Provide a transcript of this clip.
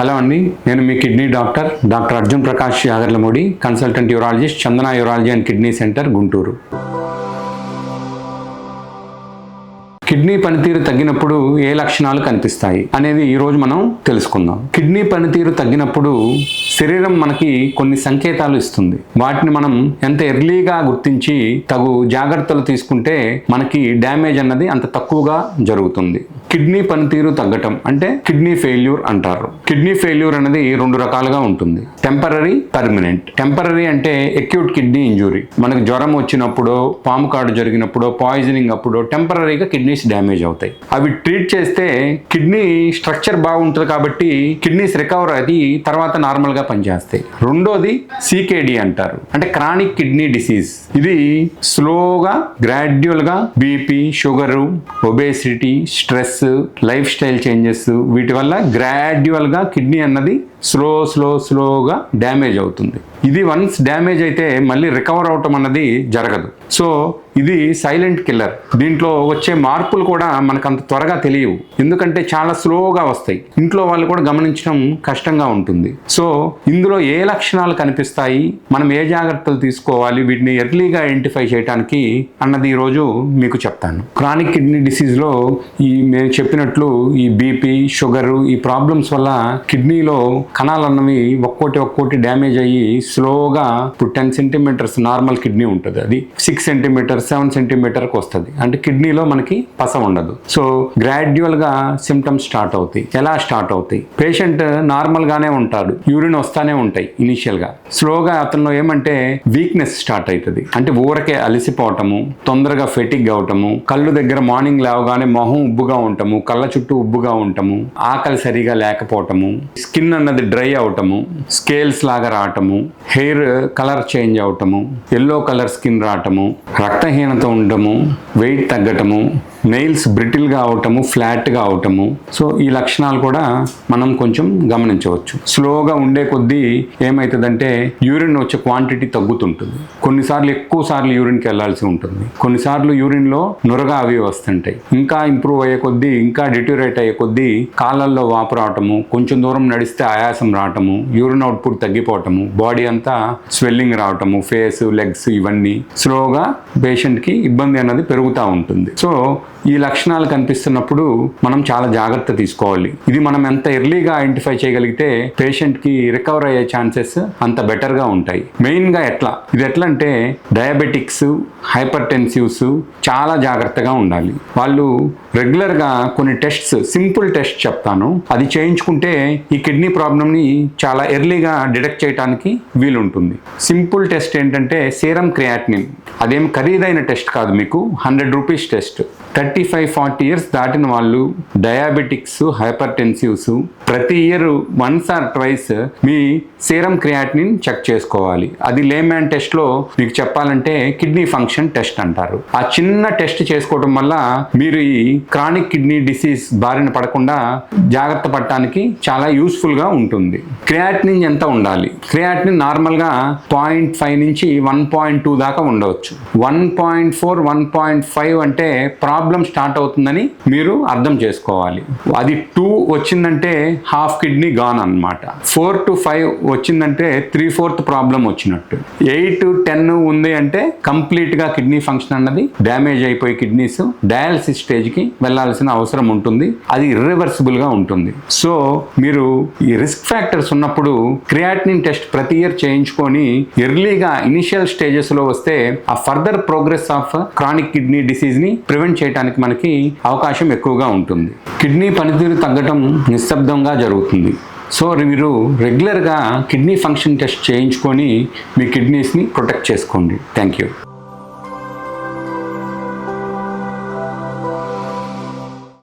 Hello అండి నేను మీ kidney doctor doctor Arjun Prakash Yagarlamudi consultant urologist Chandana urology and kidney centre Guntur. Kidney పనితీరు తగ్గినప్పుడు ఏ లక్షణాలు కనిపిస్తాయి అనేది ఈ రోజు మనం తెలుసుకుందాం. కిడ్నీ పనితీరు తగ్గినప్పుడు శరీరం మనకి కొన్ని సంకేతాలు ఇస్తుంది. వాటిని మనం ఎంత ఎర్లీగా గుర్తించి తగు జాగ్రత్తలు తీసుకుంటే మనకి డ్యామేజ్ అన్నది అంత తక్కువగా జరుగుతుంది. కిడ్నీ పనితీరు తగ్గటం అంటే కిడ్నీ ఫెయిల్యూర్ అంటారు. కిడ్నీ ఫెయిల్యూర్ అనేది రెండు రకాలుగా ఉంటుంది. Temporary permanent. టెంపరీ అంటే ఎక్యూట్ కిడ్నీ ఇంజురీ. మనకు జ్వరం వచ్చినప్పుడు పాము కాడు జరిగినప్పుడు పాయిజనింగ్ అప్పుడు టెంపరీగా కిడ్నీస్ డ్యామేజ్ అవుతాయి. అవి ట్రీట్ చేస్తే కిడ్నీ స్ట్రక్చర్ బాగుంటుంది కాబట్టి కిడ్నీస్ రికవర్ అది తర్వాత నార్మల్గా పనిచేస్తాయి. రెండోది సీకేడి అంటారు. అంటే క్రానిక్ కిడ్నీ డిసీజ్. ఇది స్లోగా గ్రాడ్యువల్గా BP sugar obesity stress lifestyle changes వీటి వల్ల గ్రాడ్యువల్గా కిడ్నీ అన్నది స్లో స్లో స్లోగా డ్యామేజ్ అవుతుంది. ఇది వన్స్ డ్యామేజ్ అయితే మళ్ళీ రికవర్ అవటం అన్నది జరగదు. సో ఇది సైలెంట్ కిల్లర్ దీంట్లో వచ్చే మార్పులు కూడా మనకు అంత త్వరగా తెలియవు. ఎందుకంటే చాలా స్లోగా వస్తాయి. ఇంట్లో వాళ్ళు కూడా గమనించడం కష్టంగా ఉంటుంది. సో ఇందులో ఏ లక్షణాలు కనిపిస్తాయి? మనం ఏ జాగ్రత్తలు తీసుకోవాలి? వీటిని ఎర్లీగా ఐడెంటిఫై చేయడానికి అన్నది ఈరోజు మీకు చెప్తాను. క్రానిక్ కిడ్నీ డిసీజ్లో ఈ నేను చెప్పినట్లు ఈ బీపీ షుగరు ఈ ప్రాబ్లమ్స్ వల్ల కిడ్నీలో కణాలు అన్నవి ఒక్కోటి ఒక్కోటి డ్యామేజ్ అయ్యి స్లోగా ఇప్పుడు టెన్ సెంటీమీటర్స్ నార్మల్ కిడ్నీ ఉంటుంది అది. సిక్స్ సెంటీమీటర్స్ సెవెన్ సెంటీమీటర్కి వస్తుంది. అంటే కిడ్నీలో మనకి పస ఉండదు. సో గ్రాడ్యువల్గా సిమ్టమ్స్ స్టార్ట్ అవుతాయి. ఎలా స్టార్ట్ అవుతాయి? పేషెంట్ నార్మల్గానే ఉంటాడు. యూరిన్ వస్తానే ఉంటాయి ఇనీషియల్గా స్లోగా అతనిలో ఏమంటే వీక్నెస్ స్టార్ట్ అవుతుంది అంటే ఊరకే అలసిపోవటము తొందరగా ఫెటిక్ అవటము కళ్ళు దగ్గర మార్నింగ్ లేవగానే మొహం ఉబ్బుగా ఉండటము కళ్ళ చుట్టూ ఉబ్బుగా ఉండటము ఆకలి సరిగా లేకపోవటము స్కిన్ అన్నది డ్రై అవటము స్కేల్స్ లాగా రావటము హెయిర్ కలర్ చేంజ్ అవటము ఎల్లో కలర్ స్కిన్ రావటము రక్తం బలహీనత ఉండటము వెయిట్ తగ్గటము నెయిల్స్ బ్రిటిల్గా అవటము ఫ్లాట్గా అవటము. సో ఈ లక్షణాలు కూడా మనం కొంచెం గమనించవచ్చు. స్లోగా ఉండే కొద్దీ ఏమవుతుందంటే యూరిన్ వచ్చే క్వాంటిటీ తగ్గుతుంటుంది. కొన్నిసార్లు ఎక్కువ సార్లు యూరిన్కి వెళ్ళాల్సి ఉంటుంది. కొన్నిసార్లు యూరిన్లో నురగా అవి వస్తుంటాయి. ఇంకా ఇంప్రూవ్ అయ్యే కొద్దీ ఇంకా డిటూరేట్ అయ్యే కొద్దీ కాళ్ళల్లో వాపు రావటము కొంచెం దూరం నడిస్తే ఆయాసం రావటము యూరిన్ అవుట్పుట్ తగ్గిపోవటము బాడీ అంతా స్వెల్లింగ్ రావటము ఫేస్ లెగ్స్ ఇవన్నీ స్లోగా పేషెంట్కి ఇబ్బంది అన్నది పెరుగుతూ ఉంటుంది. సో ఈ లక్షణాలు కనిపిస్తున్నప్పుడు మనం చాలా జాగ్రత్త తీసుకోవాలి. ఇది మనం ఎంత ఎర్లీగా ఐడెంటిఫై చేయగలిగితే పేషెంట్కి రికవర్ అయ్యే ఛాన్సెస్ అంత బెటర్గా ఉంటాయి. మెయిన్గా ఎట్లా? ఇది ఎట్లా అంటే డయాబెటిక్స్ హైపర్ టెన్సివ్స్ చాలా జాగ్రత్తగా ఉండాలి. వాళ్ళు రెగ్యులర్గా కొన్ని టెస్ట్స్ సింపుల్ టెస్ట్ చెప్తాను. అది చేయించుకుంటే ఈ కిడ్నీ ప్రాబ్లమ్ని చాలా ఎర్లీగా డిటెక్ట్ చేయడానికి వీలుంటుంది. సింపుల్ టెస్ట్ ఏంటంటే సీరం క్రియాటినిన్ అదేం ఖరీదైన టెస్ట్ కాదు మీకు. Hundred rupees test. Thirty five forty years దాటిన వాళ్ళు డయాబెటిక్స్ హైపర్ టెన్సివ్స్ ప్రతి ఇయర్ వన్స్ ఆర్ ట్వైస్ మీ సీరం క్రియాటినిన్ చెక్ చేసుకోవాలి. అది లేమ్యాన్ టెస్ట్లో మీకు చెప్పాలంటే కిడ్నీ ఫంక్షన్ టెస్ట్ అంటారు. ఆ చిన్న టెస్ట్ చేసుకోవడం వల్ల మీరు ఈ క్రానిక్ కిడ్నీ డిసీజ్ బారిన పడకుండా జాగ్రత్త పడటానికి చాలా యూస్ఫుల్గా ఉంటుంది. క్రియాటినిన్ ఎంత ఉండాలి? క్రియాటినిన్ నార్మల్గా పాయింట్ ఫైవ్ నుంచి వన్ పాయింట్ టూ దాకా ఉండవచ్చు. One point four one point five అంటే ప్రా ప్రాబ్లం స్టార్ట్ అవుతుందని మీరు అర్థం చేసుకోవాలి. అది టూ వచ్చిందంటే హాఫ్ కిడ్నీ గాన్ అన్నమాట. ఫోర్ టు ఫైవ్ వచ్చిందంటే త్రీ ఫోర్త్ ప్రాబ్లం వచ్చినట్టు. ఎయిట్ టెన్ ఉంది అంటే కంప్లీట్గా కిడ్నీ ఫంక్షన్ అన్నది డ్యామేజ్ అయిపోయి కిడ్నీస్ డయాలసిస్ స్టేజ్కి వెళ్ళాల్సిన అవసరం ఉంటుంది. అది ఇర్రివర్సిబుల్గా ఉంటుంది. సో మీరు ఈ రిస్క్ ఫ్యాక్టర్స్ ఉన్నప్పుడు క్రియాటినిన్ టెస్ట్ ప్రతి ఇయర్ చేయించుకొని ఎర్లీగా ఇనిషియల్ స్టేజెస్లో వస్తే ఆ further progress of chronic kidney డిసీజ్ని prevent చేయడానికి మనకి అవకాశం ఎక్కువగా ఉంటుంది. కిడ్నీ పనితీరు తగ్గటం నిశ్శబ్దంగా జరుగుతుంది. సో మీరు రెగ్యులర్గా కిడ్నీ ఫంక్షన్ టెస్ట్ చేయించుకొని మీ కిడ్నీస్ని ప్రొటెక్ట్ చేసుకోండి. Thank you